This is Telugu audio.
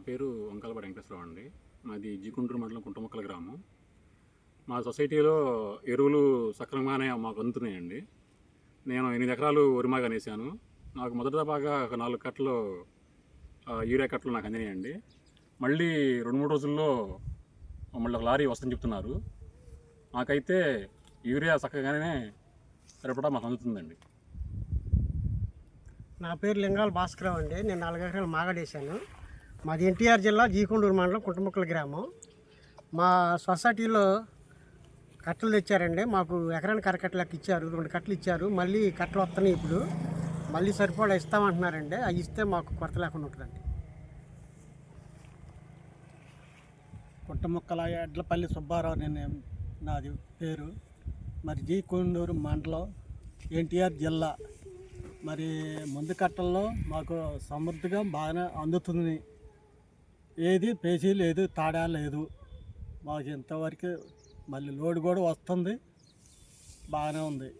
నా పేరు వంకాలపాటి వెంకటేశ్వరరావు అండి. మాది జీకుంటూరు మండలం కుంటముక్కల గ్రామం. మా సొసైటీలో ఎరువులు సక్రమంగానే మాకు అందుతున్నాయండి. నేను ఎనిమిది ఎకరాలు వరిమాగా నేసాను. నాకు మొదట బాగా ఒక నాలుగు కట్టలు యూరియా కట్టలు నాకు అందినాయండి. మళ్ళీ రెండు మూడు రోజుల్లో మళ్ళీ ఒక లారీ వస్తుందని చెప్తున్నారు. నాకైతే యూరియా చక్కగానే సరిపడా మాకు అందుతుందండి. నా పేరు లింగాల భాస్కరావు అండి. నేను నాలుగు ఎకరాలు మాగడేశాను మాది ఎన్టీఆర్ జిల్లా జీకొండూరు మండలం కుంటముక్కల గ్రామం. మా సొసైటీలో కట్టలు తెచ్చారండి. మాకు ఎకరానికి అరకట్టలకు ఇచ్చారు రెండు కట్టలు ఇచ్చారు. మళ్ళీ కట్టలు వస్తున్నాయి ఇప్పుడు. మళ్ళీ సరిపడా ఇస్తామంటున్నారండి. అవి ఇస్తే మాకు కొరత లేకుండా ఉంటుందండి. పుట్టముక్కల ఎడ్లపల్లి సుబ్బారావు నేను నాది పేరు. మరి జీ కొండూరు మండలం ఎన్టీఆర్ జిల్లా. మరి ముందు కట్టల్లో మాకు సమృద్ధిగా బాగానే అందుతుంది. ఏది పేచీ లేదు తాడా లేదు. మాకు ఇంతవరకు మళ్ళీ లోడ్ కూడా వస్తుంది. బాగానే ఉంది.